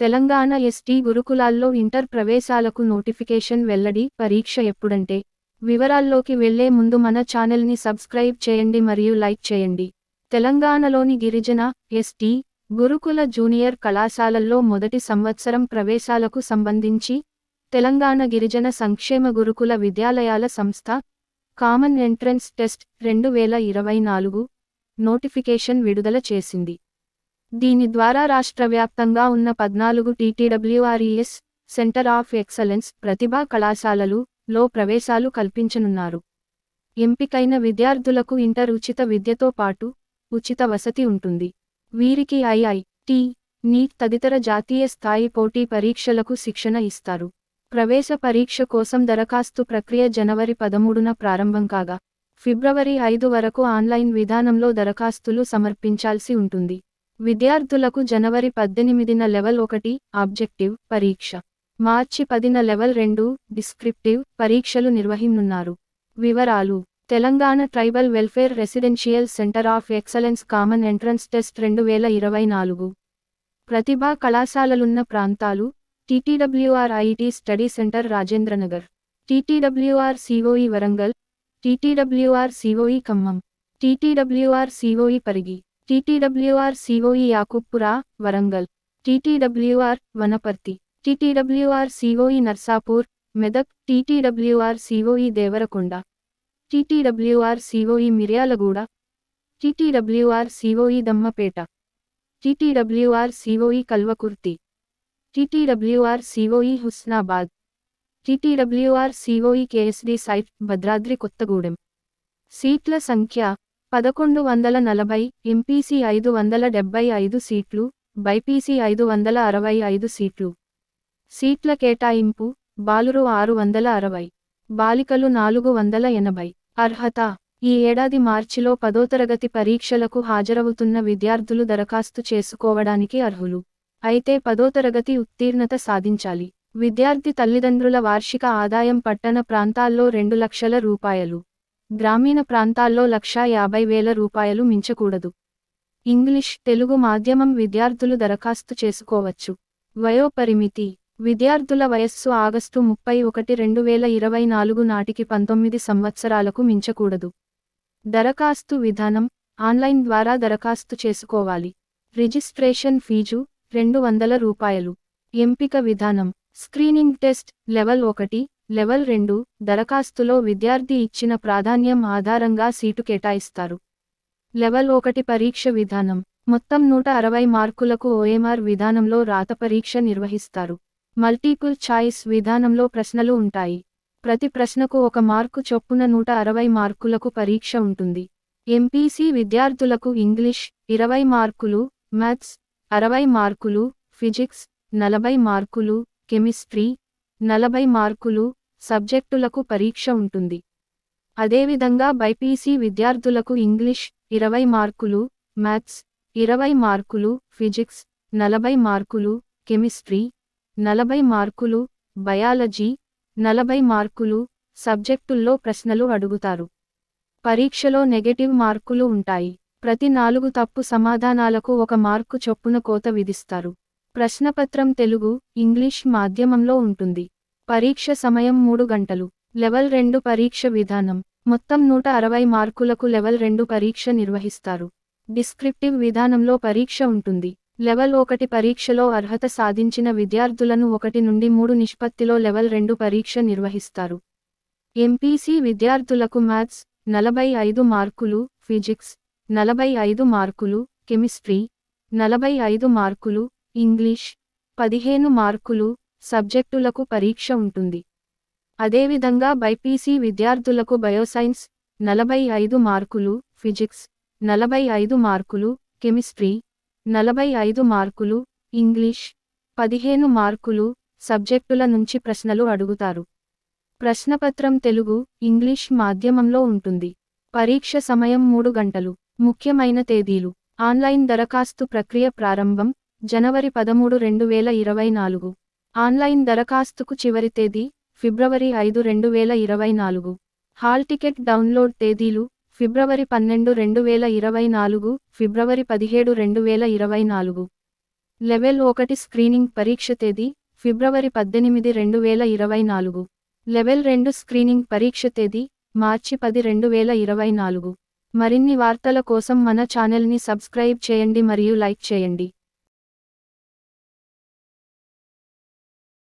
Telangana ST గురుకులాల్లో inter ప్రవేశాలకు notification వెల్లడి పరీక్ష ఎప్పుడంటే? వివరాల్లోకి వెళ్ళే ముందు మన ఛానల్ని సబ్స్క్రైబ్ చేయండి మరియు లైక్ చేయండి. తెలంగాణలోని గిరిజన ఎస్టీ గురుకుల జూనియర్ కళాశాలల్లో మొదటి సంవత్సరం ప్రవేశాలకు సంబంధించి తెలంగాణ గిరిజన సంక్షేమ గురుకుల విద్యాలయాల సంస్థ కామన్ ఎంట్రన్స్ టెస్ట్ రెండు వేల ఇరవై నాలుగు నోటిఫికేషన్ విడుదల చేసింది. దీని ద్వారా రాష్ట్ర వ్యాప్తంగా ఉన్న పద్నాలుగు టీటీడబ్ల్యూఆర్ఈఎస్ సెంటర్ ఆఫ్ ఎక్సలెన్స్ ప్రతిభా కళాశాలలు లో ప్రవేశాలు కల్పించనున్నారు. ఎంపికైన విద్యార్థులకు ఇంటర్ ఉచిత విద్యతో పాటు ఉచిత వసతి ఉంటుంది. వీరికి ఐఐ టి నీట్ తదితర జాతీయ స్థాయి పోటీ పరీక్షలకు శిక్షణ ఇస్తారు. ప్రవేశ పరీక్ష కోసం దరఖాస్తు ప్రక్రియ జనవరి పదమూడున ప్రారంభం కాగా ఫిబ్రవరి ఐదు వరకు ఆన్లైన్ విధానంలో దరఖాస్తులు సమర్పించాల్సి ఉంటుంది. విద్యార్థులకు జనవరి పద్దెనిమిదిన లెవెల్ ఒకటి ఆబ్జెక్టివ్ పరీక్ష. మార్చి పదిన లెవెల్ రెండు డిస్క్రిప్టివ్ పరీక్షలు నిర్వహించనున్నారు వివరాలు. Telangana tribal welfare residential centre of excellence common entrance test రెండు వేల ఇరవై నాలుగు. ప్రతిభా కళాశాలలున్న ప్రాంతాలు TTWR IT study centre Rajendranagar TTWR COE Warangal TTWR COE Khammam TTWR COE Parigi. TTWR COE Yakutpura Warangal. TTWR Wanaparthy. TTWR COE Narsapur Medak. TTWR COE Devarakonda. TTWR COE Miryalaguda. TTWR COE Dammapeta. TTWR COE Kalwakurthy. TTWR COE Husnabad. TTWR COE KSD site Bhadradri Kothagudem. సీట్ల సంఖ్య పదకొండు వందల నలభై MPC ఐదు వందల డెబ్బై ఐదు సీట్లు బైపీసీ ఐదు వందల అరవై ఐదు సీట్లు. సీట్ల కేటాయింపు బాలురు ఆరు వందల అరవై బాలికలు నాలుగు వందల ఎనభై. అర్హత ఈ ఏడాది మార్చిలో పదోతరగతి పరీక్షలకు హాజరవుతున్న విద్యార్థులు దరఖాస్తు చేసుకోవడానికి అర్హులు. అయితే పదోతరగతి ఉత్తీర్ణత సాధించాలి. విద్యార్థి తల్లిదండ్రుల వార్షిక ఆదాయం పట్టణ ప్రాంతాల్లో రెండు లక్షల రూపాయలు. గ్రామీణ ప్రాంతాల్లో లక్షా యాభై వేల రూపాయలు మించకూడదు. ఇంగ్లీష్ తెలుగు మాధ్యమం విద్యార్థులు దరఖాస్తు చేసుకోవచ్చు. వయోపరిమితి విద్యార్థుల వయస్సు ఆగస్టు ముప్పై ఒకటి రెండు వేల ఇరవై నాలుగు నాటికి పంతొమ్మిది సంవత్సరాలకు మించకూడదు. దరఖాస్తు విధానం ఆన్లైన్ ద్వారా దరఖాస్తు చేసుకోవాలి. రిజిస్ట్రేషన్ ఫీజు రెండు వందల రూపాయలు. ఎంపిక విధానం స్క్రీనింగ్ టెస్ట్ లెవెల్ ఒకటి లెవెల్ రెండు దరఖాస్తులో విద్యార్థి ఇచ్చిన ప్రాధాన్యం ఆధారంగా సీటు కేటాయిస్తారు. లెవెల్ ఒకటి పరీక్ష విధానం. మొత్తం నూట అరవై మార్కులకు ఓఎంఆర్ విధానంలో రాత పరీక్ష నిర్వహిస్తారు. మల్టీపుల్ ఛాయిస్ విధానంలో ప్రశ్నలు ఉంటాయి. ప్రతి ప్రశ్నకు ఒక మార్కు చొప్పున నూట అరవై మార్కులకు పరీక్ష ఉంటుంది. ఎంపీసీ విద్యార్థులకు ఇంగ్లీష్ ఇరవై మార్కులు మ్యాథ్స్ అరవై మార్కులు ఫిజిక్స్ నలభై మార్కులు కెమిస్ట్రీ నలభై మార్కులు సబ్జెక్టులకు పరీక్ష ఉంటుంది. అదేవిధంగా బైపీసీ విద్యార్థులకు ఇంగ్లీష్ ఇరవై మార్కులు మ్యాథ్స్ ఇరవై మార్కులు ఫిజిక్స్ నలభై మార్కులు కెమిస్ట్రీ నలభై మార్కులు బయాలజీ నలభై మార్కులు సబ్జెక్టుల్లో ప్రశ్నలు అడుగుతారు. పరీక్షలో నెగటివ్ మార్కులు ఉంటాయి. ప్రతి నాలుగు తప్పు సమాధానాలకు ఒక మార్కు చొప్పున కోత విధిస్తారు. ప్రశ్నపత్రం తెలుగు ఇంగ్లీష్ మాధ్యమంలో ఉంటుంది. పరీక్ష సమయం మూడు గంటలు. లెవెల్ రెండు పరీక్ష విధానం. మొత్తం నూట అరవై మార్కులకు లెవెల్ రెండు పరీక్ష నిర్వహిస్తారు. డిస్క్రిప్టివ్ విధానంలో పరీక్ష ఉంటుంది. లెవెల్ ఒకటి పరీక్షలో అర్హత సాధించిన విద్యార్థులను ఒకటి నుండి మూడు నిష్పత్తిలో లెవెల్ రెండు పరీక్ష నిర్వహిస్తారు. ఎంపీసీ విద్యార్థులకు మ్యాథ్స్ నలభై ఐదు మార్కులు ఫిజిక్స్ నలభై ఐదు మార్కులు కెమిస్ట్రీ నలభై ఐదు మార్కులు ఇంగ్లీష్ పదిహేను మార్కులు సబ్జెక్టులకు పరీక్ష ఉంటుంది. అదేవిధంగా బైపీసీ విద్యార్థులకు బయోసైన్స్ నలభై ఐదు మార్కులు ఫిజిక్స్ నలభై ఐదు మార్కులు కెమిస్ట్రీ నలభై ఐదు మార్కులు ఇంగ్లీష్ పదిహేను మార్కులు సబ్జెక్టుల నుంచి ప్రశ్నలు అడుగుతారు. ప్రశ్నపత్రం తెలుగు ఇంగ్లీష్ మాధ్యమంలో ఉంటుంది. పరీక్ష సమయం మూడు గంటలు ముఖ్యమైన తేదీలు. ఆన్లైన్ దరఖాస్తు ప్రక్రియ ప్రారంభం జనవరి పదమూడు రెండు వేల ఇరవై నాలుగు. ఆన్లైన్ దరఖాస్తుకు చివరి తేదీ ఫిబ్రవరి ఐదు రెండు వేల ఇరవై నాలుగు. హాల్ టికెట్ డౌన్లోడ్ తేదీలు ఫిబ్రవరి పన్నెండు రెండు వేల ఇరవై నాలుగు ఫిబ్రవరి పదిహేడు రెండు వేల ఇరవై నాలుగు. లెవెల్ ఒకటి స్క్రీనింగ్ పరీక్ష తేదీ ఫిబ్రవరి పద్దెనిమిది రెండు వేల ఇరవై నాలుగు. లెవెల్ రెండు స్క్రీనింగ్ పరీక్ష తేదీ మార్చి పది రెండు వేల ఇరవై నాలుగు. మరిన్ని వార్తల కోసం మన ఛానల్ని సబ్స్క్రైబ్ చేయండి మరియు లైక్ చేయండి.